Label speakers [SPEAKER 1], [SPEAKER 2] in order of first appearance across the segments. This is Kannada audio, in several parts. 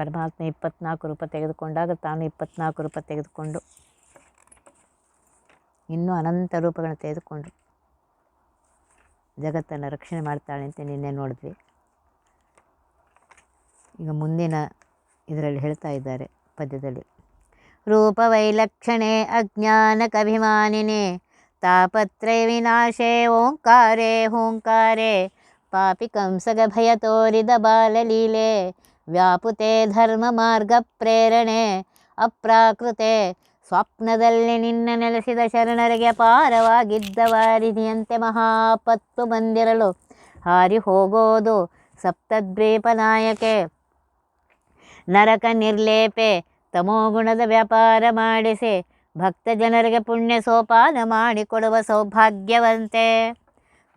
[SPEAKER 1] ಪರಮಾತ್ಮ ಇಪ್ಪತ್ನಾಲ್ಕು ರೂಪ ತೆಗೆದುಕೊಂಡಾಗ ತಾನು ಇಪ್ಪತ್ನಾಲ್ಕು ರೂಪ ತೆಗೆದುಕೊಂಡು ಇನ್ನೂ ಅನಂತ ರೂಪಗಳನ್ನು ತೆಗೆದುಕೊಂಡು ಜಗತ್ತನ್ನು ರಕ್ಷಣೆ ಮಾಡ್ತಾಳೆ ಅಂತ ನಿನ್ನೆ ನೋಡಿದ್ವಿ. ಈಗ ಮುಂದಿನ ಇದರಲ್ಲಿ ಹೇಳ್ತಾ ಇದ್ದಾರೆ ಪದ್ಯದಲ್ಲಿ. ರೂಪವೈಲಕ್ಷಣೆ ಅಜ್ಞಾನಕಭಿಮಾನಿನಿ ತಾಪತ್ರಯ ವಿನಾಶೆ ಓಂಕಾರೇ ಹೂಂಕಾರೇ, ಪಾಪಿ ಕಂಸಗ ಭಯ ತೋರಿದ ಬಾಲಲೀಲೆ ವ್ಯಾಪುತೆ ಧರ್ಮ ಮಾರ್ಗ ಪ್ರೇರಣೆ, ಅಪ್ರಾಕೃತೆ. ಸ್ವಪ್ನದಲ್ಲಿ ನಿನ್ನ ನೆಲೆಸಿದ ಶರಣರಿಗೆ ಅಪಾರವಾಗಿದ್ದ ವಾರಿಧಿಯಂತೆ ಮಹಾಪತ್ತು ಬಂದಿರಲು ಹಾರಿ ಹೋಗೋದು ಸಪ್ತದ್ವೀಪ ನಾಯಕೆ. ನರಕ ನಿರ್ಲೇಪೆ ತಮೋಗುಣದ ವ್ಯಾಪಾರ ಮಾಡಿಸಿ, ಭಕ್ತ ಜನರಿಗೆ ಪುಣ್ಯ ಸೋಪಾನ ಮಾಡಿಕೊಡುವ ಸೌಭಾಗ್ಯವಂತೆ.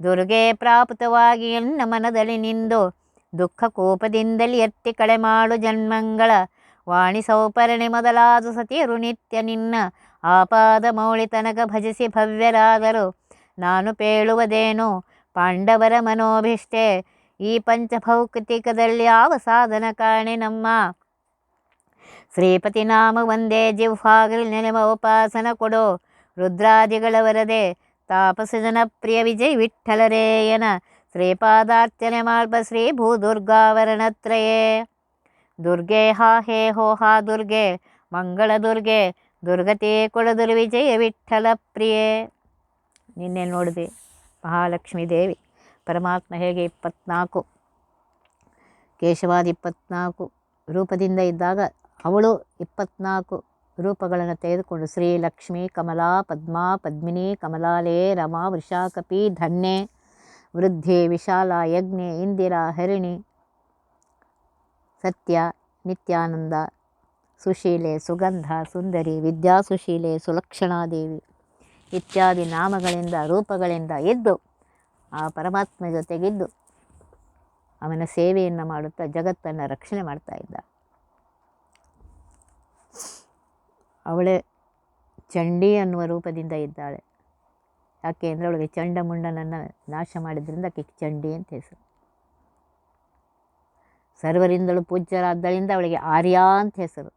[SPEAKER 1] ದುರ್ಗೆ ಪ್ರಾಪ್ತವಾಗಿ ಎನ್ನ ಮನದಲ್ಲಿ ನಿಂದು ದುಃಖ ಕೋಪದಿಂದಲೇ ಎತ್ತಿ ಕಳೆ ಮಾಡು ಜನ್ಮಂಗಳ ವಾಣಿ ಸೌಪರ್ಣಿ ಮೊದಲಾದ ಸತಿಯರು ನಿತ್ಯ ನಿನ್ನ ಆಪಾದ ಮೌಳಿ ತನಕ ಭಜಿಸಿ ಭವ್ಯರಾದರು. ನಾನು ಪೇಳುವುದೇನು? ಪಾಂಡವರ ಮನೋಭಿಷ್ಟೆ. ಈ ಪಂಚಭೌಕೃತಿಕದಲ್ಲಿ ಯಾವ ಸಾಧನ ಕಾಣೆ ನಮ್ಮ? ಶ್ರೀಪತಿ ನಾಮ ಒಂದೇ ಜಿಹ್ವಾಗಲಿ ನೆನೆವ ಉಪಾಸನ ಕೊಡು. ರುದ್ರಾದಿಗಳ ವರದೆ ತಾಪಸ ಜನಪ್ರಿಯ ವಿಜಯ್ ವಿಠ್ಠಲರೇಯನ ಶ್ರೀಪಾದಾರ್ಚನೆ ಮಾರ್ಪ ಶ್ರೀ ಭೂದುರ್ಗಾವರಣತ್ರಯೇ ದುರ್ಗೆ ಹಾ ಹೇ ಹೋ ಹಾ ದುರ್ಗೆ ಮಂಗಳ ದುರ್ಗೆ ದುರ್ಗತಿ ವಿಜಯ ವಿಠಲ ಪ್ರಿಯೆ ನಿನ್ನೆ ನೋಡಿದೆ ಮಹಾಲಕ್ಷ್ಮೀ ದೇವಿ, ಪರಮಾತ್ಮ ಹೇಗೆ ಇಪ್ಪತ್ನಾಲ್ಕು, ಕೇಶವಾದ ಇಪ್ಪತ್ನಾಲ್ಕು ರೂಪದಿಂದ ಇದ್ದಾಗ ಅವಳು ಇಪ್ಪತ್ನಾಲ್ಕು ರೂಪಗಳನ್ನು ತೆಗೆದುಕೊಂಡು ಶ್ರೀ ಲಕ್ಷ್ಮಿ ಕಮಲಾ, ಪದ್ಮಾ, ಪದ್ಮಿನಿ ಕಮಲಾಲೇ ರಮಾ, ವೃಷಾಕಪಿ, ಧನ್ಯೆ. ವೃದ್ಧಿ ವಿಶಾಲ ಯಜ್ಞೆ ಇಂದಿರಾ ಹರಿಣಿ ಸತ್ಯ ನಿತ್ಯಾನಂದ ಸುಶೀಲೆ ಸುಗಂಧ ಸುಂದರಿ ವಿದ್ಯಾ ಸುಶೀಲೆ ಸುಲಕ್ಷಣಾದೇವಿ ಇತ್ಯಾದಿ ನಾಮಗಳಿಂದ ರೂಪಗಳಿಂದ ಇದ್ದು ಆ ಪರಮಾತ್ಮ ಜೊತೆಗಿದ್ದು ಅವನ ಸೇವೆಯನ್ನು ಮಾಡುತ್ತಾ ಜಗತ್ತನ್ನು ರಕ್ಷಣೆ ಮಾಡ್ತಾ ಇದ್ದ. ಅವಳೇ ಚಂಡಿ ಅನ್ನುವ ರೂಪದಿಂದ ಇದ್ದಾಳೆ. ಯಾಕೆ ಅಂದರೆ ಅವಳಿಗೆ ಚಂಡಮುಂಡನನ್ನು ನಾಶ ಮಾಡಿದ್ರಿಂದ ಆಕೆ ಚಂಡಿ ಅಂತ ಹೆಸರು. ಸರ್ವರಿಂದಲೂ ಪೂಜ್ಯರಾದ್ದರಿಂದ ಅವಳಿಗೆ ಆರ್ಯ ಅಂತ ಹೆಸರು.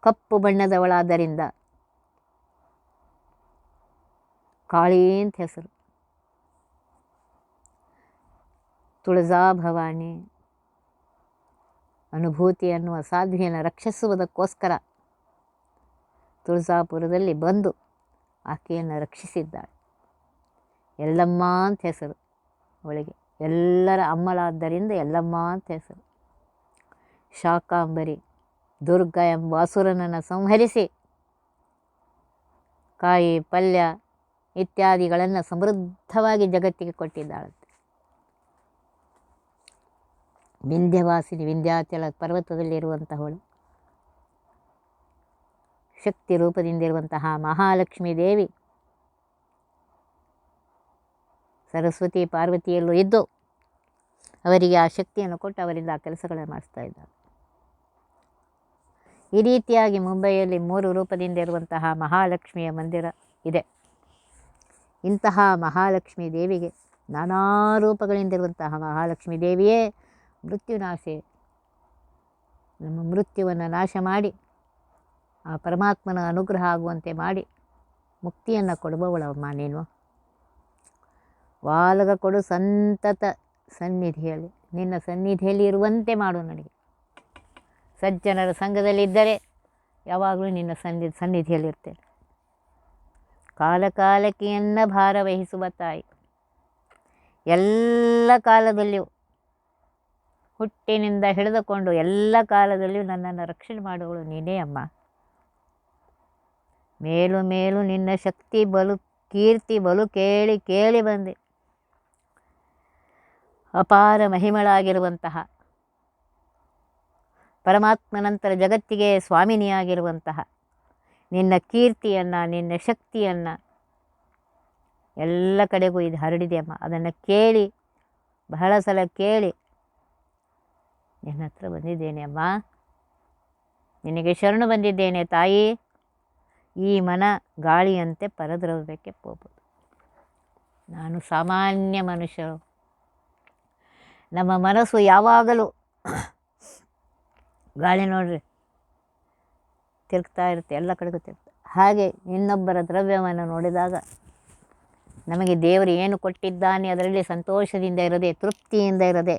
[SPEAKER 1] ಕಪ್ಪು ಬಣ್ಣದವಳಾದ್ದರಿಂದ ಕಾಳಿ ಅಂತ ಹೆಸರು. ತುಳಜಾ ಭವಾನಿ ಅನುಭೂತಿ ಅನ್ನುವ ಸಾಧ್ವಿಯನ್ನು ರಕ್ಷಿಸುವುದಕ್ಕೋಸ್ಕರ ತುಳಜಾಪುರದಲ್ಲಿ ಬಂದು ಆಕೆಯನ್ನು ರಕ್ಷಿಸಿದ್ದಾಳೆ. ಎಲ್ಲಮ್ಮ ಅಂತ ಹೆಸರು ಅವಳಿಗೆ. ಎಲ್ಲರ ಅಮ್ಮಳಾದ್ದರಿಂದ ಎಲ್ಲಮ್ಮ ಅಂತ ಹೆಸರು. ಶಾಕಾಂಬರಿ, ದುರ್ಗ ಎಂಬ ಅಸುರನನ್ನು ಸಂಹರಿಸಿ ಕಾಯಿ, ಪಲ್ಯ ಇತ್ಯಾದಿಗಳನ್ನು ಸಮೃದ್ಧವಾಗಿ ಜಗತ್ತಿಗೆ ಕೊಟ್ಟಿದ್ದಾಳಂತೆ. ವಿಂಧ್ಯವಾಸಿನಿ, ವಿಂಧ್ಯಾಚಲ ಪರ್ವತದಲ್ಲಿರುವಂತಹವಳು. ಶಕ್ತಿ ರೂಪದಿಂದಿರುವಂತಹ ಮಹಾಲಕ್ಷ್ಮೀ ದೇವಿ. ಸರಸ್ವತಿ ಪಾರ್ವತಿಯಲ್ಲೂ ಇದ್ದು ಅವರಿಗೆ ಆ ಶಕ್ತಿಯನ್ನು ಕೊಟ್ಟು ಅವರಿಂದ ಆ ಕೆಲಸಗಳನ್ನು ಮಾಡಿಸ್ತಾ ಇದ್ದಾರೆ. ಈ ರೀತಿಯಾಗಿ ಮುಂಬೈಯಲ್ಲಿ ಮೂರು ರೂಪದಿಂದ ಇರುವಂತಹ ಮಹಾಲಕ್ಷ್ಮಿಯ ಮಂದಿರ ಇದೆ. ಇಂತಹ ಮಹಾಲಕ್ಷ್ಮೀ ದೇವಿಗೆ ನಾನಾ ರೂಪಗಳಿಂದಿರುವಂತಹ ಮಹಾಲಕ್ಷ್ಮೀ ದೇವಿಯೇ ಮೃತ್ಯುನಾಶೆ. ನಮ್ಮ ಮೃತ್ಯುವನ್ನು ನಾಶ ಮಾಡಿ ಆ ಪರಮಾತ್ಮನ ಅನುಗ್ರಹ ಆಗುವಂತೆ ಮಾಡಿ ಮುಕ್ತಿಯನ್ನು ಕೊಡುವವಳಮ್ಮ ನೀನು. ವಾಲಗ ಕೊಡು ಸಂತತ ಸನ್ನಿಧಿಯಲ್ಲಿ, ನಿನ್ನ ಸನ್ನಿಧಿಯಲ್ಲಿ ಇರುವಂತೆ ಮಾಡು ನನಗೆ. ಸಜ್ಜನರ ಸಂಘದಲ್ಲಿದ್ದರೆ ಯಾವಾಗಲೂ ನಿನ್ನ ಸನ್ನಿ ಸನ್ನಿಧಿಯಲ್ಲಿರ್ತೇನೆ ಕಾಲ ಭಾರವಹಿಸುವ ಭಾರ ವಹಿಸುವ ತಾಯಿ. ಎಲ್ಲ ಕಾಲದಲ್ಲಿಯೂ ಹುಟ್ಟಿನಿಂದ ಹಿಡಿದುಕೊಂಡು ಎಲ್ಲ ಕಾಲದಲ್ಲಿಯೂ ನನ್ನನ್ನು ರಕ್ಷಣೆ ಮಾಡುವಳು ನೀನೇ ಅಮ್ಮ. ಮೇಲು ಮೇಲು ನಿನ್ನ ಶಕ್ತಿ ಬಲು ಕೀರ್ತಿ ಬಲು ಕೇಳಿ ಕೇಳಿ ಬಂದೆ. ಅಪಾರ ಮಹಿಮಳಾಗಿರುವಂತಹ ಪರಮಾತ್ಮನಂತರ ಜಗತ್ತಿಗೆ ಸ್ವಾಮಿನಿಯಾಗಿರುವಂತಹ ನಿನ್ನ ಕೀರ್ತಿಯನ್ನು, ನಿನ್ನ ಶಕ್ತಿಯನ್ನು ಎಲ್ಲ ಕಡೆಗೂ ಇದು ಹರಡಿದೆ ಅಮ್ಮ. ಅದನ್ನು ಕೇಳಿ, ಬಹಳ ಸಲ ಕೇಳಿ ನಿನ್ನ ಹತ್ರ ಬಂದಿದ್ದೇನೆ ಅಮ್ಮ. ನಿನಗೆ ಶರಣು ಬಂದಿದ್ದೇನೆ ತಾಯಿ. ಈ ಮನ ಗಾಳಿಯಂತೆ ಪರದ್ರವ್ಯಕ್ಕೆ ಹೋಗ್ಬೋದು ನಾನು ಸಾಮಾನ್ಯ ಮನುಷ್ಯರು ನಮ್ಮ ಮನಸ್ಸು ಯಾವಾಗಲೂ ಗಾಳಿ ನೋಡ್ರಿ, ತಿರುಗ್ತಾ ಇರುತ್ತೆ, ಎಲ್ಲ ಕಡೆಗೂ ತಿರುಗ್ತಾ. ಹಾಗೆ ಇನ್ನೊಬ್ಬರ ದ್ರವ್ಯವನ್ನು ನೋಡಿದಾಗ ನಮಗೆ ದೇವರು ಏನು ಕೊಟ್ಟಿದ್ದಾನೆ, ಅದರಲ್ಲಿ ಸಂತೋಷದಿಂದ ಇರದೆ, ತೃಪ್ತಿಯಿಂದ ಇರದೆ.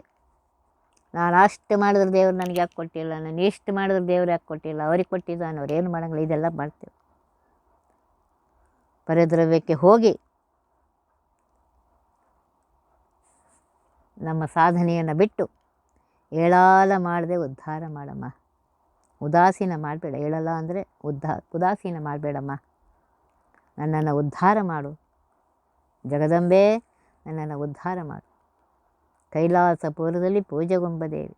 [SPEAKER 1] ನಾನು ಅಷ್ಟು ಮಾಡಿದ್ರೆ ದೇವರು ನನಗೆ ಯಾಕೆ ಕೊಟ್ಟಿಲ್ಲ, ನಾನು ಇಷ್ಟು ಮಾಡಿದ್ರೆ ದೇವ್ರು ಯಾಕೆ ಕೊಟ್ಟಿಲ್ಲ, ಅವ್ರಿಗೆ ಕೊಟ್ಟಿದ್ದಾನೆ, ಅವ್ರು ಏನು ಮಾಡಂಗಿಲ್ಲ, ಇದೆಲ್ಲ ಮಾಡ್ತೇವೆ. ಪರದ್ರವ್ಯಕ್ಕೆ ಹೋಗಿ ನಮ್ಮ ಸಾಧನೆಯನ್ನು ಬಿಟ್ಟು ಏಳಾಲ ಮಾಡದೆ ಉದ್ಧಾರ ಮಾಡಮ್ಮ. ಉದಾಸೀನ ಮಾಡಬೇಡ. ಏಳಲ್ಲ ಅಂದರೆ ಉದ್ಧಾ, ಉದಾಸೀನ ಮಾಡಬೇಡಮ್ಮ. ನನ್ನನ್ನು ಉದ್ಧಾರ ಮಾಡು. ಜಗದಂಬೆ, ನನ್ನನ್ನು ಉದ್ಧಾರ ಮಾಡು. ಕೈಲಾಸಪುರದಲ್ಲಿ ಪೂಜೆಗೊಂಬದೇವಿ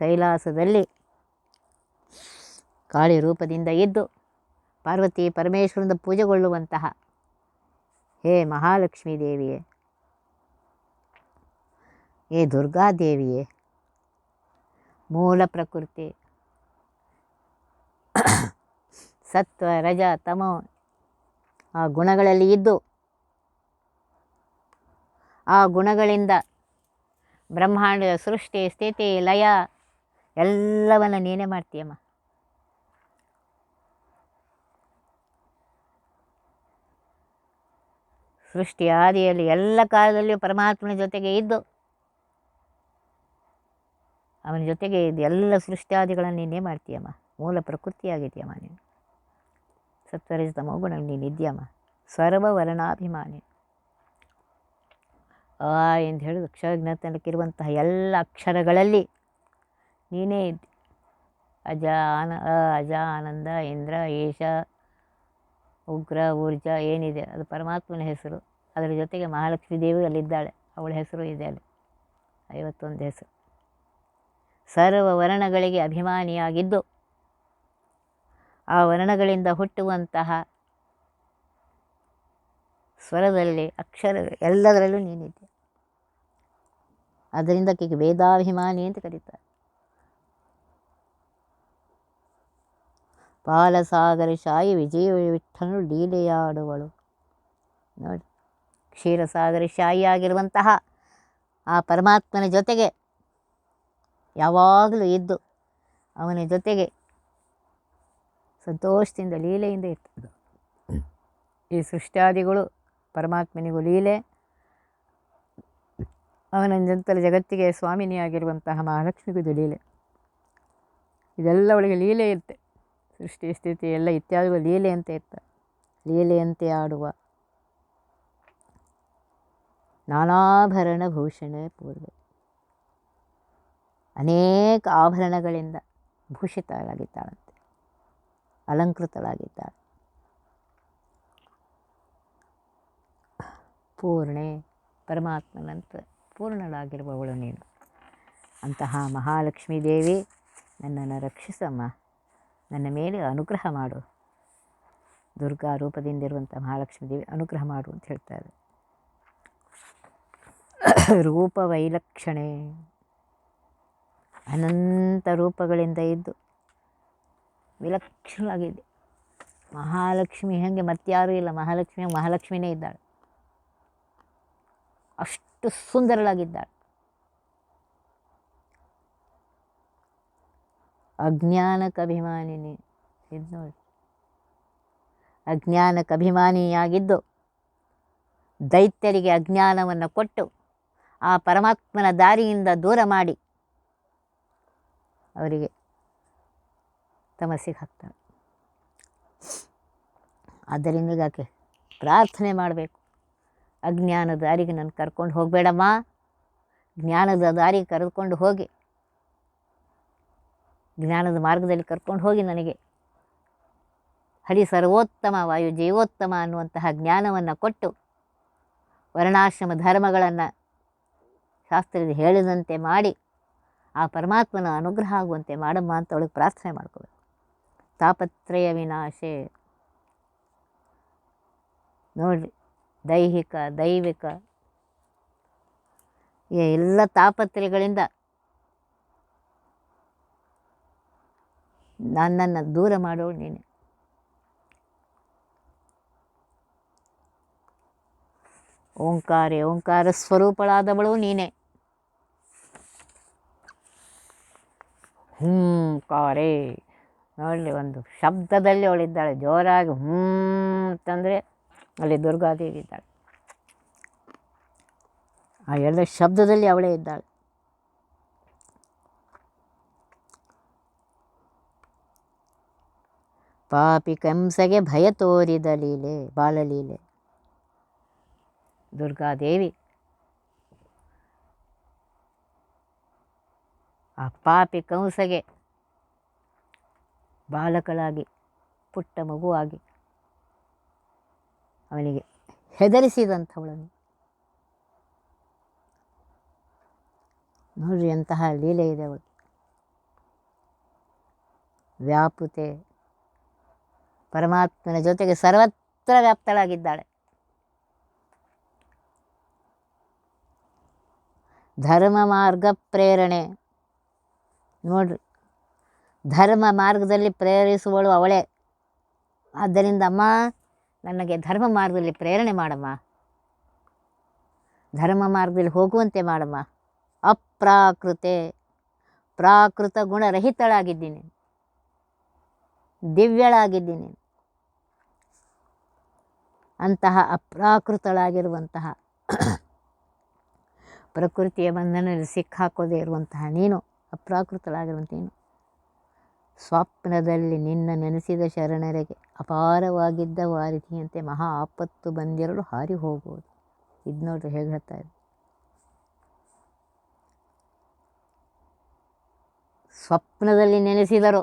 [SPEAKER 1] ಕೈಲಾಸದಲ್ಲಿ ಕಾಳಿ ರೂಪದಿಂದ ಇದ್ದು ಪಾರ್ವತಿ ಪರಮೇಶ್ವರನ ಪೂಜೆಗೊಳ್ಳುವಂತಹ. ಹೇ ಮಹಾಲಕ್ಷ್ಮೀ ದೇವಿಯೇ. ಹೇ ದುರ್ಗಾದೇವಿಯೇ ಮೂಲ ಪ್ರಕೃತಿ. ಸತ್ವ, ರಜ, ತಮೋ ಆ ಗುಣಗಳಲ್ಲಿ ಇದ್ದು ಆ ಗುಣಗಳಿಂದ ಬ್ರಹ್ಮಾಂಡದ ಸೃಷ್ಟಿ, ಸ್ಥಿತಿ, ಲಯ ಎಲ್ಲವನ್ನು ನೀನೇ ಮಾಡ್ತೀಯಮ್ಮ. ಸೃಷ್ಟಿ ಆದಿಯಲ್ಲಿ ಎಲ್ಲ ಕಾಲದಲ್ಲಿಯೂ ಪರಮಾತ್ಮನ ಜೊತೆಗೆ ಇದ್ದು, ಅವನ ಜೊತೆಗೆ ಇದ್ದು ಎಲ್ಲ ಸೃಷ್ಟಿಯಾದಿಗಳನ್ನು ನೀನೇ ಮಾಡ್ತೀಯಮ್ಮ. ಮೂಲ ಪ್ರಕೃತಿಯಾಗಿದೆಯಮ್ಮ ನೀನು. ಸತ್ವರಜಿತ ಮಗುಣ ನೀನು ಇದೆಯಮ್ಮ ಸರ್ವವರ್ಣಾಭಿಮಾನಿ ಆ ಎಂದು ಹೇಳಿದ ಅಕ್ಷರಜ್ಞಾತನಕ್ಕಿರುವಂತಹ ಎಲ್ಲ ಅಕ್ಷರಗಳಲ್ಲಿ ನೀನೇ ಇದ್ದಿ. ಅಜ ಆನ ಅಜ ಆನಂದ ಇಂದ್ರ ಏಷ ಉಗ್ರ, ಊರ್ಜ ಏನಿದೆ, ಅದು ಪರಮಾತ್ಮನ ಹೆಸರು. ಅದರ ಜೊತೆಗೆ ಮಹಾಲಕ್ಷ್ಮೀ ದೇವಿ ಅಲ್ಲಿದ್ದಾಳೆ. ಅವಳ ಹೆಸರು ಇದೆ ಅಲ್ಲಿ. ಐವತ್ತೊಂದು ಹೆಸರು. ಸರ್ವ ವರ್ಣಗಳಿಗೆ ಅಭಿಮಾನಿಯಾಗಿದ್ದು, ಆ ವರ್ಣಗಳಿಂದ ಹುಟ್ಟುವಂತಹ ಸ್ವರದಲ್ಲಿ ಅಕ್ಷರ ಎಲ್ಲದರಲ್ಲೂ ನೀನಿದ್ದೆ. ಅದರಿಂದ ವೇದಾಭಿಮಾನಿ ಅಂತ ಕರೀತಾರೆ. ಪಾಲಸಾಗರ ಶಾಯಿ ವಿಜಯ ವಿಠ್ಠನು ಲೀಲೆಯಾಡುವಳು. ನೋಡಿ, ಕ್ಷೀರಸಾಗರ ಶಾಯಿಯಾಗಿರುವಂತಹ ಆ ಪರಮಾತ್ಮನ ಜೊತೆಗೆ ಯಾವಾಗಲೂ ಇದ್ದು ಅವನ ಜೊತೆಗೆ ಸಂತೋಷದಿಂದ ಲೀಲೆಯಿಂದ ಇರ್ತದೆ ಈ ಸೃಷ್ಟ್ಯಾದಿಗಳು ಪರಮಾತ್ಮನಿಗೂ ಲೀಲೆ. ಅವನ ಜಂತಲ ಜಗತ್ತಿಗೆ ಸ್ವಾಮಿನಿಯಾಗಿರುವಂತಹ ಮಹಾಲಕ್ಷ್ಮಿಗೂ ಇದು ಲೀಲೆ. ಇದೆಲ್ಲ ಅವಳಿಗೆ ಲೀಲೆ ಇರುತ್ತೆ. ಸೃಷ್ಟಿ, ಸ್ಥಿತಿ ಎಲ್ಲ ಇತ್ಯಾದಿಗಳು ಲೀಲೆ ಅಂತ ಇರ್ತಾರೆ ಲೀಲೆಯಂತೆ ಆಡುವ. ನಾನಾಭರಣ ಭೂಷಣ ಪೂರ್ವ. ಅನೇಕ ಆಭರಣಗಳಿಂದ ಭೂಷಿತಳಾಗಿದ್ದಾಳಂತೆ, ಅಲಂಕೃತಳಾಗಿದ್ದಾಳೆ. ಪೂರ್ಣೆ ಪರಮಾತ್ಮನಂತ ಪೂರ್ಣಳಾಗಿರುವವಳು ನೀನು. ಅಂತಹ ಮಹಾಲಕ್ಷ್ಮೀ ದೇವಿ ನನ್ನನ್ನು ರಕ್ಷಿಸಮ್ಮ. ನನ್ನ ಮೇಲೆ ಅನುಗ್ರಹ ಮಾಡು. ದುರ್ಗಾ ರೂಪದಿಂದಿರುವಂಥ ಮಹಾಲಕ್ಷ್ಮೀ ದೇವಿ ಅನುಗ್ರಹ ಮಾಡು ಅಂತ ಹೇಳ್ತಾರೆ. ರೂಪ ವೈಲಕ್ಷಣೆ. ಅನಂತ ರೂಪಗಳಿಂದ ಇದ್ದು ವಿಲಕ್ಷಣವಾಗಿದೆ. ಮಹಾಲಕ್ಷ್ಮಿ ಹೇಗೆ ಮತ್ತಾರೂ ಇಲ್ಲ. ಮಹಾಲಕ್ಷ್ಮಿ ಮಹಾಲಕ್ಷ್ಮಿನೇ ಇದ್ದಾಳೆ. ಅಷ್ಟು ಸುಂದರಳಾಗಿದ್ದಾಳೆ. ಅಜ್ಞಾನಕ್ಕಭಿಮಾನಿನಿ ಇದು ನೋಡಿ. ಅಜ್ಞಾನಕ್ಕಭಿಮಾನಿಯಾಗಿದ್ದು ದೈತ್ಯರಿಗೆ ಅಜ್ಞಾನವನ್ನು ಕೊಟ್ಟು ಆ ಪರಮಾತ್ಮನ ದಾರಿಯಿಂದ ದೂರ ಮಾಡಿ ಅವರಿಗೆ ತಮಸ್ಸಿಗೆ ಹಾಕ್ತಾಳೆ ಆದ್ದರಿಂದ ಈಗಾಕೆ ಪ್ರಾರ್ಥನೆ ಮಾಡಬೇಕು. ಅಜ್ಞಾನದ ದಾರಿಗೆ ನಾನು ಕರ್ಕೊಂಡು ಹೋಗಬೇಡಮ್ಮ. ಜ್ಞಾನದ ದಾರಿಗೆ ಕರೆದುಕೊಂಡು ಹೋಗಿ. ಜ್ಞಾನದ ಮಾರ್ಗದಲ್ಲಿ ಕರ್ಕೊಂಡು ಹೋಗಿ ನನಗೆ. ಹರಿ ಸರ್ವೋತ್ತಮ ವಾಯು ಜೀವೋತ್ತಮ ಅನ್ನುವಂತಹ ಜ್ಞಾನವನ್ನು ಕೊಟ್ಟು ವರ್ಣಾಶ್ರಮ ಧರ್ಮಗಳನ್ನು ಶಾಸ್ತ್ರದ ಹೇಳಿದಂತೆ ಮಾಡಿ ಆ ಪರಮಾತ್ಮನ ಅನುಗ್ರಹ ಆಗುವಂತೆ ಮಾಡಮ್ಮ ಅಂತ ಅವಳಿಗೆ ಪ್ರಾರ್ಥನೆ ಮಾಡ್ಕೋಬೇಕು. ತಾಪತ್ರಯ ವಿನಾಶೆ. ನೋಡಿರಿ, ದೈಹಿಕ, ದೈವಿಕ ಎಲ್ಲ ತಾಪತ್ರಯಗಳಿಂದ ನನ್ನನ್ನು ದೂರ ಮಾಡೋಳು ನೀನೆ. ಓಂಕಾರೆ, ಓಂಕಾರ ಸ್ವರೂಪಳಾದವಳು ನೀನೆ. ಹೂಂಕಾರೆ. ನೋಡಲಿ ಒಂದು ಶಬ್ದದಲ್ಲಿ ಅವಳಿದ್ದಾಳೆ, ಜೋರಾಗಿ ಹ್ಞೂ ಅಂತಂದರೆ ಅಲ್ಲಿ ದುರ್ಗಾದೇವಿ ಇದ್ದಾಳೆ. ಆ ಎಲ್ಲ ಶಬ್ದದಲ್ಲಿ ಅವಳೇ ಇದ್ದಾಳೆ. ಪಾಪಿ ಕಂಸಗೆ ಭಯ ತೋರಿದ ಲೀಲೆ ಬಾಲಲೀಲೆ ದುರ್ಗಾದೇವಿ ಆ ಪಾಪಿ ಕಂಸಗೆ ಬಾಲಕಳಾಗಿ, ಪುಟ್ಟ ಮಗುವಾಗಿ ಅವನಿಗೆ ಹೆದರಿಸಿದಂಥವಳನ್ನು. ನೋಡ್ರಿ ಅಂತಹ ಲೀಲೆ ಇದೆ ಅವಳು. ವ್ಯಾಪುತೆ ಪರಮಾತ್ಮನ ಜೊತೆಗೆ ಸರ್ವತ್ರ ವ್ಯಾಪ್ತಳಾಗಿದ್ದಾಳೆ. ಧರ್ಮ ಮಾರ್ಗ ಪ್ರೇರಣೆ. ನೋಡ್ರಿ, ಧರ್ಮ ಮಾರ್ಗದಲ್ಲಿ ಪ್ರೇರಿಸುವಳು ಅವಳೇ. ಆದ್ದರಿಂದ ಅಮ್ಮ, ನನಗೆ ಧರ್ಮ ಮಾರ್ಗದಲ್ಲಿ ಪ್ರೇರಣೆ ಮಾಡಮ್ಮ. ಧರ್ಮ ಮಾರ್ಗದಲ್ಲಿ ಹೋಗುವಂತೆ ಮಾಡಮ್ಮ. ಅಪ್ರಾಕೃತೆ, ಪ್ರಾಕೃತ ಗುಣರಹಿತಳಾಗಿದ್ದೀನಿ. ದಿವ್ಯಳಾಗಿದ್ದೀನಿ. ಅಂತಹ ಅಪ್ರಾಕೃತಳಾಗಿರುವಂತಹ ಪ್ರಕೃತಿಯ ಬಂಧನದಲ್ಲಿ ಸಿಕ್ಕಾಕೋದೇ ಇರುವಂತಹ ನೀನು ಅಪ್ರಾಕೃತಳಾಗಿರುವಂಥ ನೀನು ಸ್ವಪ್ನದಲ್ಲಿ ನಿನ್ನ ನೆನೆಸಿದ ಶರಣರಿಗೆ ಅಪಾರವಾಗಿದ್ದ ವಾರಿಧಿಯಂತೆ ಮಹಾ ಆಪತ್ತು ಬಂದಿರಲು ಹಾರಿ ಹೋಗುವುದು. ಇದು ನೋಡ್ರಿ ಹೇಗೆ ಹೇಳ್ತಾ ಇದೆ ಸ್ವಪ್ನದಲ್ಲಿ ನೆನೆಸಿದರು.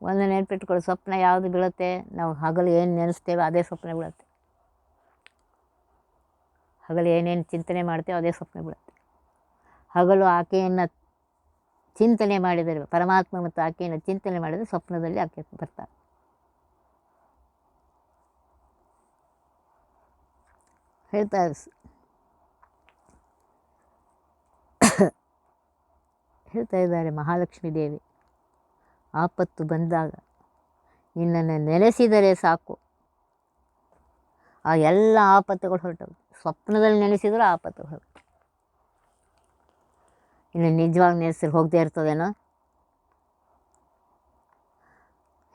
[SPEAKER 1] ಒಂದು ನೆನಪಿಟ್ಕೊಳ್ಳಿ, ಸ್ವಪ್ನ ಯಾವುದು ಬೀಳುತ್ತೆ, ನಾವು ಹಗಲು ಏನು ನೆನೆಸ್ತೇವೆ ಅದೇ ಸ್ವಪ್ನ ಬೀಳುತ್ತೆ. ಹಗಲು ಏನೇನು ಚಿಂತನೆ ಮಾಡ್ತೇವೆ ಅದೇ ಸ್ವಪ್ನ ಬೀಳುತ್ತೆ. ಹಗಲು ಆಕೆಯನ್ನು ಚಿಂತನೆ ಮಾಡಿದರೆ, ಪರಮಾತ್ಮ ಮತ್ತು ಆಕೆಯನ್ನು ಚಿಂತನೆ ಮಾಡಿದರೆ ಸ್ವಪ್ನದಲ್ಲಿ ಆಕೆ ಬರ್ತಾರೆ ಹೇಳ್ತಾ ಹೇಳ್ತಾ ಇದ್ದಾರೆ ಮಹಾಲಕ್ಷ್ಮೀ ದೇವಿ. ಆಪತ್ತು ಬಂದಾಗ ನಿನ್ನನ್ನು ನೆನೆಸಿದರೆ ಸಾಕು. ಆ ಎಲ್ಲ ಆಪತ್ತುಗಳು ಹೊರಟವು. ಸ್ವಪ್ನದಲ್ಲಿ ನೆನೆಸಿದರೂ ಆಪತ್ತುಗಳು ಹೊರಟವು. ಇನ್ನು ನಿಜವಾಗಿ ನೆನೆಸಿದ್ರೆ ಹೋಗದೇ ಇರ್ತದೇನೋ?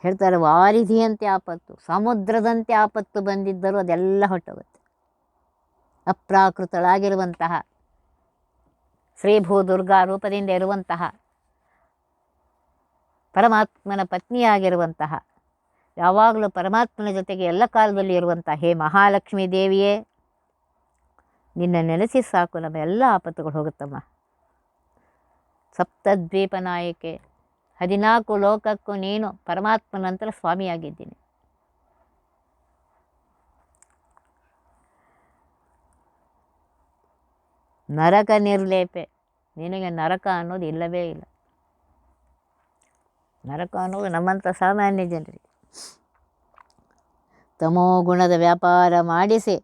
[SPEAKER 1] ಹೇಳ್ತಾರೆ, ವಾರಿಧಿಯಂತೆ ಆಪತ್ತು, ಸಮುದ್ರದಂತೆ ಆಪತ್ತು ಬಂದಿದ್ದರೂ ಅದೆಲ್ಲ ಹೊಟ್ಟೋಗುತ್ತೆ ಅಪ್ರಾಕೃತಳಾಗಿರುವಂತಹ ಶ್ರೀಭೂ ದುರ್ಗಾ ರೂಪದಿಂದ ಇರುವಂತಹ ಪರಮಾತ್ಮನ ಪತ್ನಿಯಾಗಿರುವಂತಹ, ಯಾವಾಗಲೂ ಪರಮಾತ್ಮನ ಜೊತೆಗೆ ಎಲ್ಲ ಕಾಲದಲ್ಲಿ ಇರುವಂತಹ ಹೇ ಮಹಾಲಕ್ಷ್ಮೀ ದೇವಿಯೇ, ನಿನ್ನ ನೆನೆಸಿ ಸಾಕು, ನಮ್ಮ ಎಲ್ಲ ಆಪತ್ತುಗಳು ಹೋಗುತ್ತಮ್ಮ. ಸಪ್ತದ್ವೀಪ ನಾಯಕೆ, ಹದಿನಾಲ್ಕು ಲೋಕಕ್ಕೂ ನೀನು ಪರಮಾತ್ಮನಂತರ ಸ್ವಾಮಿಯಾಗಿದ್ದೀನಿ. ನರಕ ನಿರ್ಲೇಪೆ, ನಿನಗೆ ನರಕ ಅನ್ನೋದು ಇಲ್ಲವೇ ಇಲ್ಲ. ನರಕ ಅನ್ನೋದು ನಮ್ಮಂಥ ಸಾಮಾನ್ಯ ಜನರಿಗೆ. ತಮೋ ಗುಣದ ವ್ಯಾಪಾರ ಮಾಡಿಸಿ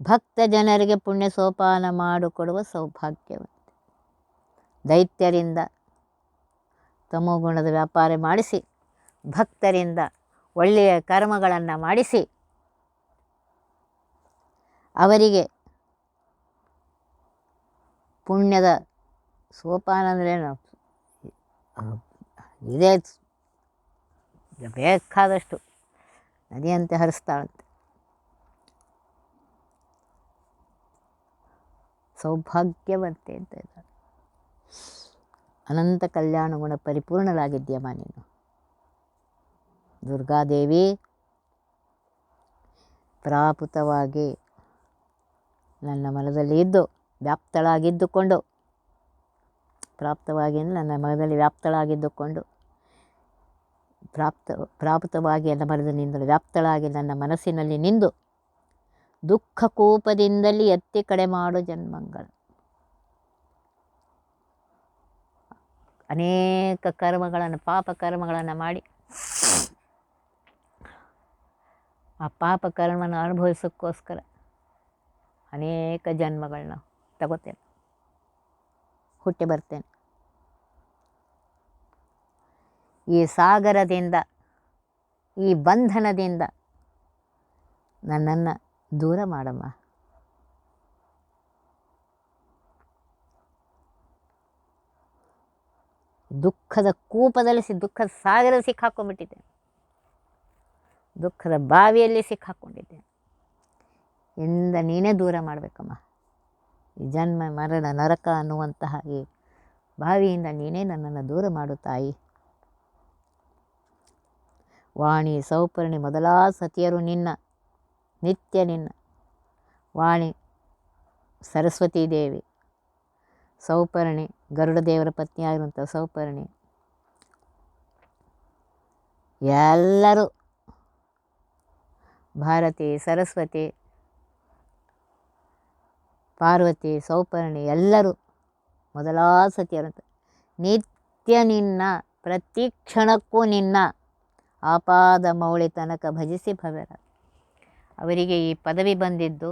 [SPEAKER 1] ಭಕ್ತ ಜನರಿಗೆ ಪುಣ್ಯ ಸೋಪಾನ ಮಾಡಿಕೊಡುವ ಸೌಭಾಗ್ಯವಂತೆ. ದೈತ್ಯರಿಂದ ತಮೋ ಗುಣದ ವ್ಯಾಪಾರ ಮಾಡಿಸಿ ಭಕ್ತರಿಂದ ಒಳ್ಳೆಯ ಕರ್ಮಗಳನ್ನು ಮಾಡಿಸಿ ಅವರಿಗೆ ಪುಣ್ಯದ ಸೋಪಾನ ಅಂದ್ರೇನು ಇದೇ ಬೇಕಾದಷ್ಟು ನದಿಯಂತೆ ಹರಿಸ್ತಾಳಂತೆ. ಸೌಭಾಗ್ಯವಂತೆ ಅಂತ ಇದ್ದಾಳೆ ಅನಂತ ಕಲ್ಯಾಣ ಗುಣ ಪರಿಪೂರ್ಣರಾಗಿದ್ದೀಯಮ್ಮ ನೀನು. ದುರ್ಗಾದೇವಿ ಪ್ರಾಪುತವಾಗಿ ನನ್ನ ಮನದಲ್ಲಿ ಇದ್ದು ವ್ಯಾಪ್ತಳಾಗಿದ್ದುಕೊಂಡು, ಪ್ರಾಪ್ತವಾಗಿ ನನ್ನ ಮನದಲ್ಲಿ ವ್ಯಾಪ್ತಳಾಗಿದ್ದುಕೊಂಡು ಪ್ರಾಪ್ತ, ಪ್ರಾಪ್ತವಾಗಿ ಎಲ್ಲ ಮರೆದು ನಿಂದಲು ವ್ಯಾಪ್ತಳಾಗಿ ನನ್ನ ಮನಸ್ಸಿನಲ್ಲಿ ನಿಂದು ದುಃಖ ಕೋಪದಿಂದಲೇ ಎತ್ತಿ ಕಡೆ ಮಾಡು ಜನ್ಮಂಗಳ. ಅನೇಕ ಕರ್ಮಗಳನ್ನು, ಪಾಪ ಕರ್ಮಗಳನ್ನು ಮಾಡಿ ಆ ಪಾಪ ಕರ್ಮನ ಅನುಭವಿಸೋಕ್ಕೋಸ್ಕರ ಅನೇಕ ಜನ್ಮಗಳನ್ನ ತಗೋತೇನೆ. ಹುಟ್ಟಿ ಬರ್ತೇನೆ. ಈ ಸಾಗರದಿಂದ, ಈ ಬಂಧನದಿಂದ ನನ್ನನ್ನು ದೂರ ಮಾಡಮ್ಮ. ದುಃಖದ ಕೂಪದಲ್ಲಿ ಸಿ, ದುಃಖದ ಸಾಗರ ಸಿಕ್ಕಾಕೊಂಡ್ಬಿಟ್ಟಿದ್ದೆ. ದುಃಖದ ಬಾವಿಯಲ್ಲಿ ಸಿಕ್ಕಾಕ್ಕೊಂಡಿದ್ದೆ ಎಂದ ನೀನೇ ದೂರ ಮಾಡಬೇಕಮ್ಮ. ಈ ಜನ್ಮ, ಮರಣ, ನರಕ ಅನ್ನುವಂತಹ ಈ ಬಾವಿಯಿಂದ ನೀನೇ ನನ್ನನ್ನು ದೂರ ಮಾಡು ತಾಯಿ. ವಾಣಿ ಸೌಪರ್ಣಿ ಮೊದಲಾ ಸತಿಯರು ನಿನ್ನ, ನಿತ್ಯ ನಿನ್ನ. ವಾಣಿ ಸರಸ್ವತೀ ದೇವಿ. ಸೌಪರ್ಣಿ ಗರುಡ ದೇವರ ಪತ್ನಿಯಾಗಿರುವಂಥ ಸೌಪರ್ಣಿ. ಎಲ್ಲರೂ ಭಾರತಿ, ಸರಸ್ವತಿ, ಪಾರ್ವತಿ, ಸೌಪರ್ಣಿ ಎಲ್ಲರೂ ಮೊದಲಾ ಸತಿಯರು ನಿತ್ಯ ನಿನ್ನ, ಪ್ರತಿ ಕ್ಷಣಕ್ಕೂ ನಿನ್ನ. ಆಪಾದ ಮೌಳಿ ತನಕ ಭಜಿಸಿ ಭವರ. ಅವರಿಗೆ ಈ ಪದವಿ ಬಂದಿದ್ದು,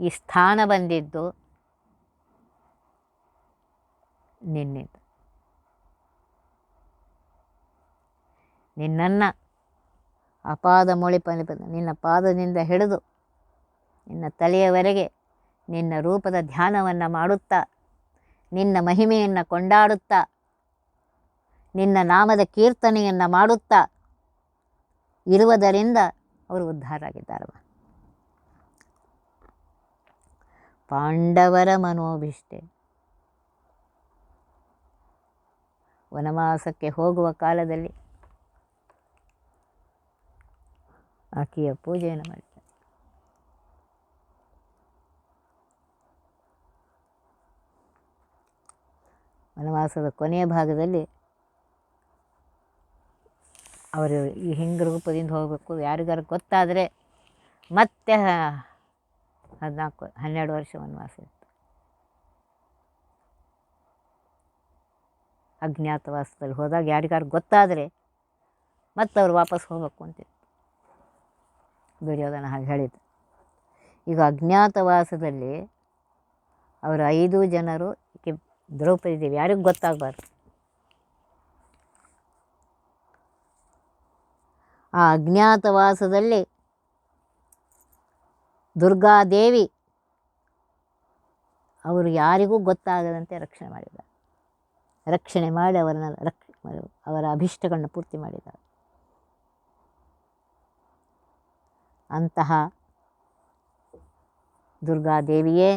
[SPEAKER 1] ಈ ಸ್ಥಾನ ಬಂದಿದ್ದು ನಿನ್ನೆ ನಿನ್ನನ್ನು ಅಪಾದ ಮೊಳಿ ಪನಿ ನಿನ್ನ ಪಾದದಿಂದ ಹಿಡಿದು ನಿನ್ನ ತಲೆಯವರೆಗೆ ನಿನ್ನ ರೂಪದ ಧ್ಯಾನವನ್ನು ಮಾಡುತ್ತಾ, ನಿನ್ನ ಮಹಿಮೆಯನ್ನು ಕೊಂಡಾಡುತ್ತಾ, ನಿನ್ನ ನಾಮದ ಕೀರ್ತನೆಯನ್ನು ಮಾಡುತ್ತಾ ಇರುವುದರಿಂದ ಅವರು ಉದ್ಧಾರ ಆಗಿದ್ದಾರವ ಪಾಂಡವರ ಮನೋಭಿಷ್ಟೆ. ವನವಾಸಕ್ಕೆ ಹೋಗುವ ಕಾಲದಲ್ಲಿ ಆಕೆಯ ಪೂಜೆಯನ್ನು ಮಾಡಿದ್ದಾರೆ. ವನವಾಸದ ಕೊನೆಯ ಭಾಗದಲ್ಲಿ ಅವರು ಈ ಹಿಂಗೆ ರೂಪದಿಂದ ಹೋಗಬೇಕು, ಯಾರಿಗಾರು ಗೊತ್ತಾದರೆ ಮತ್ತೆ ಹದಿನಾಲ್ಕು, ಹನ್ನೆರಡು ವರ್ಷ ವನವಾಸ ಇತ್ತು. ಅಜ್ಞಾತವಾಸದಲ್ಲಿ ಹೋದಾಗ ಯಾರಿಗಾರು ಗೊತ್ತಾದರೆ ಮತ್ತೆ ಅವ್ರು ವಾಪಸ್ ಹೋಗಬೇಕು ಅಂತಿತ್ತು. ದುರ್ಯೋಧನ ಹಾಗೆ ಹೇಳಿದ್ದು. ಈಗ ಅಜ್ಞಾತವಾಸದಲ್ಲಿ ಅವರು ಐದು ಜನರು ಕೆ ದ್ರೌಪದಿ ದೇವಿ, ಯಾರಿಗೂ ಗೊತ್ತಾಗಬಾರ್ದು. ಆ ಅಜ್ಞಾತವಾಸದಲ್ಲಿ ದುರ್ಗಾದೇವಿ ಅವರು ಯಾರಿಗೂ ಗೊತ್ತಾಗದಂತೆ ರಕ್ಷಣೆ ಮಾಡಿದ್ದಾರೆ. ರಕ್ಷಣೆ ಮಾಡಿ ಅವರನ್ನ ರಕ್ಷ ಅವರ ಅಭಿಷ್ಟಗಳನ್ನ ಪೂರ್ತಿ ಮಾಡಿದ್ದಾರೆ. ಅಂತಹ ದುರ್ಗಾದೇವಿಯೇ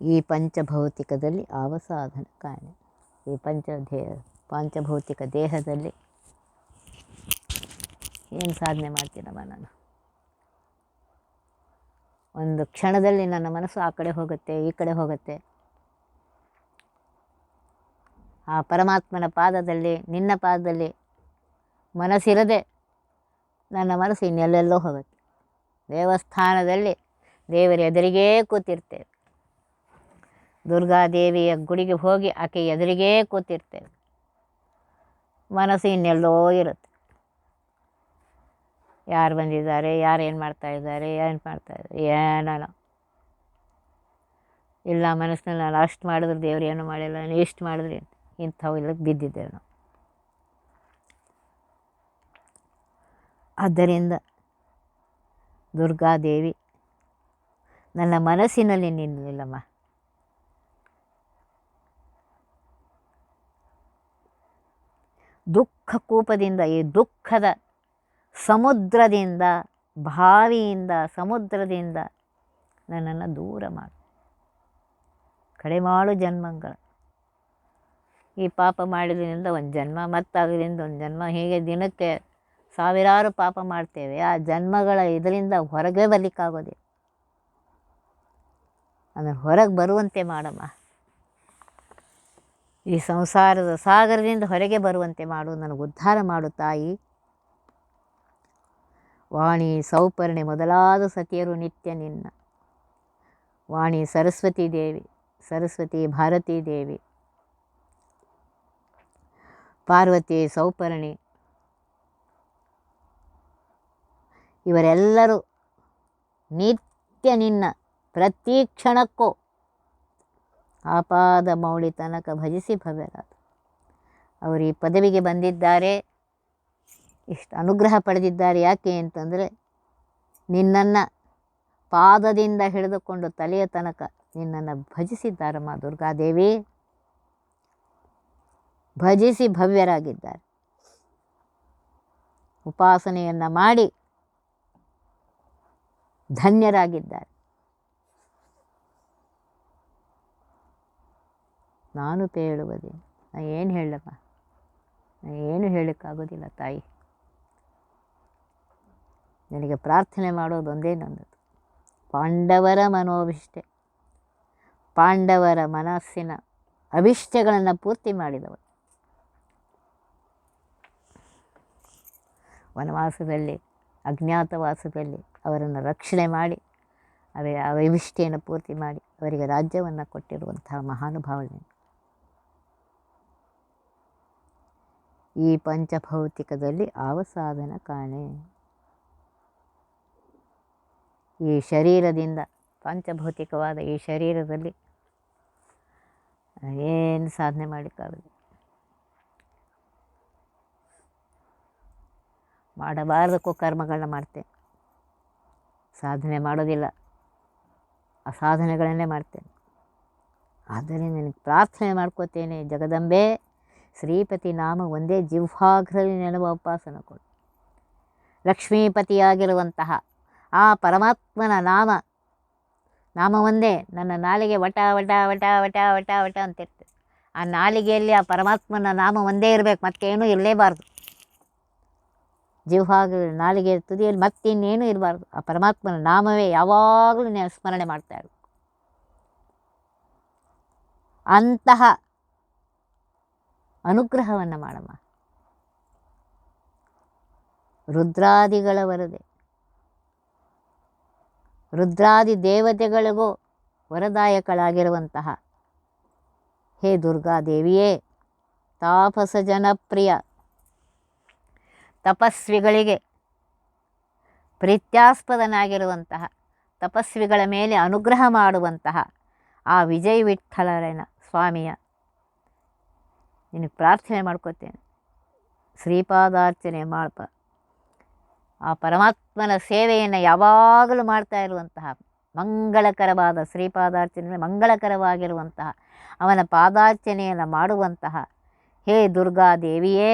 [SPEAKER 1] ಈ ಪಂಚಭೌತಿಕದಲ್ಲಿ ಅವಸಾಧನ ಕಾರಣ ಈ ಪಂಚದೇ ಪಂಚಭೌತಿಕ ದೇಹದಲ್ಲಿ. ಏನು ಸಾಧನೆ ಮಾಡ್ತೀನಮ್ಮ ನಾನು? ಒಂದು ಕ್ಷಣದಲ್ಲಿ ನನ್ನ ಮನಸ್ಸು ಆ ಕಡೆ ಹೋಗುತ್ತೆ, ಈ ಕಡೆ ಹೋಗುತ್ತೆ. ಆ ಪರಮಾತ್ಮನ ಪಾದದಲ್ಲಿ, ನಿನ್ನ ಪಾದದಲ್ಲಿ ಮನಸ್ಸಿರದೆ ನನ್ನ ಮನಸ್ಸು ಇನ್ನೆಲ್ಲೆಲ್ಲೋ ಹೋಗುತ್ತೆ. ದೇವಸ್ಥಾನದಲ್ಲಿ ದೇವರ ಎದುರಿಗೇ ಕೂತಿರ್ತೇವೆ. ದುರ್ಗಾದೇವಿಯ ಗುಡಿಗೆ ಹೋಗಿ ಆಕೆ ಎದುರಿಗೇ ಕೂತಿರ್ತೇವೆ. ಮನಸ್ಸು ಇನ್ನೆಲ್ಲೋ ಇರುತ್ತೆ. ಯಾರು ಬಂದಿದ್ದಾರೆ, ಯಾರು ಏನು ಮಾಡ್ತಾ ಇದ್ದಾರೆ, ಏನು ಮಾಡ್ತಾ ಇದ್ದಾರೆ ಏನೋ ಇಲ್ಲ, ಮನಸ್ಸಿನಲ್ಲಿ ನಾನು ಅಷ್ಟು ಮಾಡಿದ್ರೆ ದೇವ್ರು ಏನು ಮಾಡಿಲ್ಲ, ನಾನು ಎಷ್ಟು ಮಾಡಿದ್ರೆ ಇಂಥವು ಇಲ್ಲಕ್ಕೆ ಬಿದ್ದಿದ್ದೇವೆ ನಾವು. ಆದ್ದರಿಂದ ದುರ್ಗಾದೇವಿ, ನನ್ನ ಮನಸ್ಸಿನಲ್ಲಿ ನಿಲ್ಲಮ್ಮ ದುಃಖ ಕೂಪದಿಂದ ಈ ದುಃಖದ ಸಮುದ್ರದಿಂದ, ಭಾವಿಯಿಂದ, ಸಮುದ್ರದಿಂದ ನನ್ನನ್ನು ದೂರ ಮಾಡು. ಕಡಿಮಾಡು ಜನ್ಮಗಳ. ಈ ಪಾಪ ಮಾಡಿದ್ರಿಂದ ಒಂದು ಜನ್ಮ ಮತ್ತಾಗದಿಂದ ಒಂದು ಜನ್ಮ, ಹೀಗೆ ದಿನಕ್ಕೆ ಸಾವಿರಾರು ಪಾಪ ಮಾಡ್ತೇವೆ. ಆ ಜನ್ಮಗಳ ಇದರಿಂದ ಹೊರಗೆ ಬರಲಿಕ್ಕಾಗೋದಿಲ್ಲ. ಅದನ್ನು ಹೊರಗೆ ಬರುವಂತೆ ಮಾಡಮ್ಮ. ಈ ಸಂಸಾರದ ಸಾಗರದಿಂದ ಹೊರಗೆ ಬರುವಂತೆ ಮಾಡು, ನನಗೆ ಉದ್ಧಾರ ಮಾಡು ತಾಯಿ. ವಾಣಿ ಸೌಪರ್ಣಿ ಮೊದಲಾದ ಸತಿಯರು ನಿತ್ಯ ನಿನ್ನ. ವಾಣಿ ಸರಸ್ವತಿ ದೇವಿ, ಸರಸ್ವತಿ ಭಾರತೀ ದೇವಿ. ಪಾರ್ವತಿ ಸೌಪರ್ಣಿ. ಇವರೆಲ್ಲರೂ ನಿತ್ಯ ನಿನ್ನ ಪ್ರತಿ ಕ್ಷಣಕ್ಕೂ ಆಪಾದ ಮೌಳಿ ತನಕ ಭಜಿಸಿ ಭವ್ಯರಾದ. ಅವರು ಈ ಪದವಿಗೆ ಬಂದಿದ್ದಾರೆ. ಇಷ್ಟು ಅನುಗ್ರಹ ಪಡೆದಿದ್ದಾರೆ ಯಾಕೆ ಅಂತಂದರೆ ನಿನ್ನನ್ನು ಪಾದದಿಂದ ಹಿಡಿದುಕೊಂಡು ತಲೆಯ ತನಕ ನಿನ್ನನ್ನು ಭಜಿಸಿದ್ದಾರಮ್ಮ ದುರ್ಗಾದೇವಿ. ಭಜಿಸಿ ಭವ್ಯರಾಗಿದ್ದಾರೆ. ಉಪಾಸನೆಯನ್ನು ಮಾಡಿ ಧನ್ಯರಾಗಿದ್ದಾರೆ. ನಾನು ಪೇಳುವುದೇ ನಾ ಏನು ಹೇಳಪ್ಪ? ಏನು ಹೇಳೋಕ್ಕಾಗೋದಿಲ್ಲ ತಾಯಿ. ನನಗೆ ಪ್ರಾರ್ಥನೆ ಮಾಡೋದು ಒಂದೇ ಪಾಂಡವರ ಮನೋಭಿಷ್ಟೆ. ಪಾಂಡವರ ಮನಸ್ಸಿನ ಅಭಿಷ್ಟಗಳನ್ನು ಪೂರ್ತಿ ಮಾಡಿದವರು ವನವಾಸದಲ್ಲಿ, ಅಜ್ಞಾತವಾಸದಲ್ಲಿ ಅವರನ್ನು ರಕ್ಷಣೆ ಮಾಡಿ, ಅವರ ಅವಿಷ್ಠೆಯನ್ನು ಪೂರ್ತಿ ಮಾಡಿ, ಅವರಿಗೆ ರಾಜ್ಯವನ್ನು ಕೊಟ್ಟಿರುವಂತಹ ಮಹಾನುಭಾವನೆ ಈ ಪಂಚಭೌತಿಕದಲ್ಲಿ ಅವಸಾಧನ ಕಾಣೆ. ಈ ಶರೀರದಿಂದ, ಪಂಚಭೌತಿಕವಾದ ಈ ಶರೀರದಲ್ಲಿ ಏನು ಸಾಧನೆ ಮಾಡಲಿಕ್ಕಾಗಲ್ಲ. ಮಾಡಬಾರ್ದಕ್ಕೂ ಕರ್ಮಗಳನ್ನ ಮಾಡ್ತೇನೆ ಸಾಧನೆ ಮಾಡೋದಿಲ್ಲ. ಆ ಸಾಧನೆಗಳನ್ನೇ ಮಾಡ್ತೇನೆ ಆದರೆ ನನಗೆ ಪ್ರಾರ್ಥನೆ ಮಾಡ್ಕೋತೇನೆ, ಜಗದಂಬೆ. ಶ್ರೀಪತಿ ನಾಮ ಒಂದೇ ಜಿಹ್ವಾಗ್ರಲ್ಲಿ ನೆನವ ಉಪಾಸನ ಕೊಡು. ಲಕ್ಷ್ಮೀಪತಿಯಾಗಿರುವಂತಹ ಆ ಪರಮಾತ್ಮನ ನಾಮ ನಾಮ ಒಂದೇ, ನನ್ನ ನಾಲಿಗೆ ವಟ ವಟ ವಟ ವಟ ವಟ ವಟ ಅಂತಿರ್ತದೆ. ಆ ನಾಲಿಗೆಯಲ್ಲಿ ಆ ಪರಮಾತ್ಮನ ನಾಮ ಒಂದೇ ಇರಬೇಕು, ಮತ್ತೇನೂ ಇರಲೇಬಾರ್ದು. ಜಿಹ್ವಾಗ ನಾಲಿಗೆ ತುದಿಯಲ್ಲಿ ಮತ್ತಿನ್ನೇನೂ ಇರಬಾರ್ದು. ಆ ಪರಮಾತ್ಮನ ನಾಮವೇ ಯಾವಾಗಲೂ ಸ್ಮರಣೆ ಮಾಡ್ತಾ ಇರಬೇಕು. ಅಂತಹ ಅನುಗ್ರಹವನ್ನು ಮಾಡಮ್ಮ. ರುದ್ರಾದಿಗಳ ವರದೆ. ರುದ್ರಾದಿ ದೇವತೆಗಳಿಗೂ ವರದಾಯಕಳಾಗಿರುವಂತಹ ಹೇ ದುರ್ಗಾದೇವಿಯೇ ತಾಪಸ ಜನಪ್ರಿಯ ತಪಸ್ವಿಗಳಿಗೆ, ಪ್ರೀತ್ಯಾಸ್ಪದನಾಗಿರುವಂತಹ ತಪಸ್ವಿಗಳ ಮೇಲೆ ಅನುಗ್ರಹ ಮಾಡುವಂತಹ ಆ ವಿಜಯ ವಿಠ್ಠಲರನ ಸ್ವಾಮಿಯ ನಿನಗೆ ಪ್ರಾರ್ಥನೆ ಮಾಡ್ಕೋತೇನೆ. ಶ್ರೀಪಾದಾರ್ಚನೆ ಮಾಡಪ್ಪ ಆ ಪರಮಾತ್ಮನ ಸೇವೆಯನ್ನು ಯಾವಾಗಲೂ ಮಾಡ್ತಾ ಇರುವಂತಹ ಮಂಗಳಕರವಾದ ಶ್ರೀಪಾದಾರ್ಚನೆ ಮಂಗಳಕರವಾಗಿರುವಂತಹ ಅವನ ಪಾದಾರ್ಚನೆಯನ್ನು ಮಾಡುವಂತಹ ಹೇ ದುರ್ಗಾದೇವಿಯೇ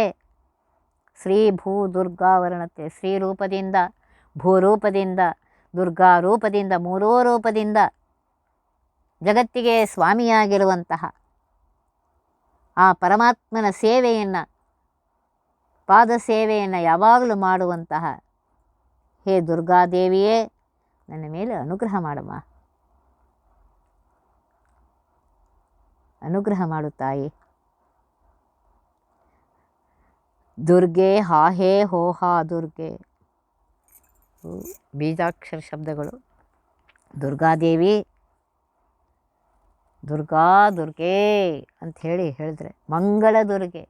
[SPEAKER 1] ಶ್ರೀ ಭೂ ದುರ್ಗಾವರ್ಣತೆ ಶ್ರೀ ರೂಪದಿಂದ ಭೂರೂಪದಿಂದ, ದುರ್ಗಾ ರೂಪದಿಂದ, ಮೂರೂ ರೂಪದಿಂದ ಜಗತ್ತಿಗೆ ಸ್ವಾಮಿಯಾಗಿರುವಂತಹ ಆ ಪರಮಾತ್ಮನ ಸೇವೆಯನ್ನು, ಪಾದ ಸೇವೆಯನ್ನು ಯಾವಾಗಲೂ ಮಾಡುವಂತಹ ಹೇ ದುರ್ಗಾದೇವಿಯೇ ನನ್ನ ಮೇಲೆ ಅನುಗ್ರಹ ಮಾಡಮ್ಮ ಅನುಗ್ರಹ ಮಾಡು ತಾಯಿ. ದುರ್ಗೆ ಹಾ ಹೇ ಹೋ ಹಾ ದುರ್ಗೆ. ಬೀಜಾಕ್ಷರ ಶಬ್ದಗಳು. ದುರ್ಗಾದೇವಿ ದುರ್ಗಾ ದುರ್ಗೆ ಅಂತ ಹೇಳಿ ಹೇಳಿದ್ರೆ ಮಂಗಳ ದುರ್ಗೆ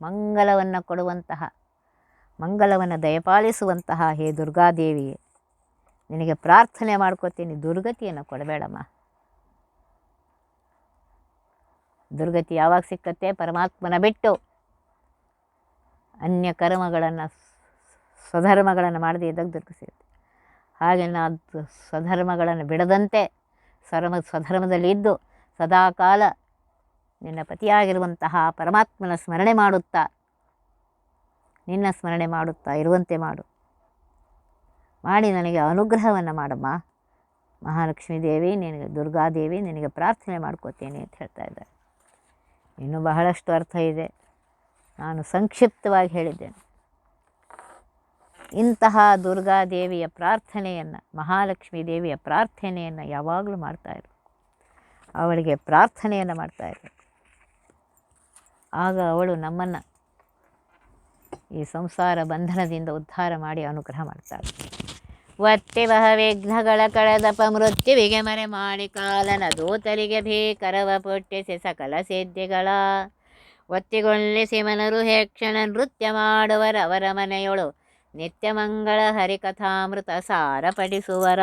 [SPEAKER 1] ಮಂಗಲವನ್ನು ಕೊಡುವಂತಹ ಮಂಗಲವನ್ನು ದಯಪಾಲಿಸುವಂತಹ ಹೇ ದುರ್ಗಾದೇವಿಯೇ ನಿನಗೆ ಪ್ರಾರ್ಥನೆ ಮಾಡ್ಕೋತೀನಿ, ದುರ್ಗತಿಯನ್ನು ಕೊಡಬೇಡಮ್ಮ. ದುರ್ಗತಿ ಯಾವಾಗ ಸಿಕ್ಕತ್ತೆ? ಪರಮಾತ್ಮನ ಬಿಟ್ಟು. ಅನ್ಯ ಕರ್ಮಗಳನ್ನು, ಸ್ವಧರ್ಮಗಳನ್ನು ಮಾಡದೆ ಇದ್ದಾಗ ದುರ್ಗ ಸಿಗುತ್ತೆ. ಹಾಗೆ ನಾ ಸ್ವಧರ್ಮಗಳನ್ನು ಬಿಡದಂತೆ, ಸರ್ವ ಸ್ವಧರ್ಮದಲ್ಲಿ ಇದ್ದು ಸದಾಕಾಲ ನಿನ್ನ ಪತಿಯಾಗಿರುವಂತಹ ಪರಮಾತ್ಮನ ಸ್ಮರಣೆ ಮಾಡುತ್ತಾ, ನಿನ್ನ ಸ್ಮರಣೆ ಮಾಡುತ್ತಾ ಇರುವಂತೆ ಮಾಡು. ಮಾಡಿ ನನಗೆ ಅನುಗ್ರಹವನ್ನು ಮಾಡಮ್ಮ. ಮಹಾಲಕ್ಷ್ಮೀ ದೇವಿ, ನಿನಗೆ ದುರ್ಗಾದೇವಿ ನಿನಗೆ ಪ್ರಾರ್ಥನೆ ಮಾಡ್ಕೋತೇನೆ ಅಂತ ಹೇಳ್ತಾ ಇದ್ದಾರೆ. ಇನ್ನೂ ಬಹಳಷ್ಟು ಅರ್ಥ ಇದೆ. ನಾನು ಸಂಕ್ಷಿಪ್ತವಾಗಿ ಹೇಳಿದ್ದೇನೆ. ಇಂತಹ ದುರ್ಗಾದೇವಿಯ ಪ್ರಾರ್ಥನೆಯನ್ನು, ಮಹಾಲಕ್ಷ್ಮೀ ದೇವಿಯ ಪ್ರಾರ್ಥನೆಯನ್ನು ಯಾವಾಗಲೂ ಮಾಡ್ತಾ ಅವಳಿಗೆ ಪ್ರಾರ್ಥನೆಯನ್ನು ಮಾಡ್ತಾ ಇರು ಆಗ ಅವಳು ನಮ್ಮನ್ನು ಈ ಸಂಸಾರ ಬಂಧನದಿಂದ ಉದ್ಧಾರ ಮಾಡಿ ಅನುಗ್ರಹ ಮಾಡ್ತಾಳೆ. ಒತ್ತಿ ಬಹ ವಿಘ್ನಗಳ ಕಳೆದಪ ಮೃತ್ಯುವಿಗೆ ಮರೆ ಮಾಡಿ ಕಾಲನ ದೂತರಿಗೆ ಭೀಕರವ ಪುಟ್ಟಿಸಿ ಸಕಲ ಸಿದ್ಧಿಗಳ ಒತ್ತಿಗೊಳ್ಳಿಸಿ ಮನರು ಹೇಕ್ಷಣ ನೃತ್ಯ ಮಾಡುವರವರ ಮನೆಯೊಳು ನಿತ್ಯ ಮಂಗಳ ಹರಿಕಥಾಮೃತ ಸಾರ ಪಡಿಸುವರ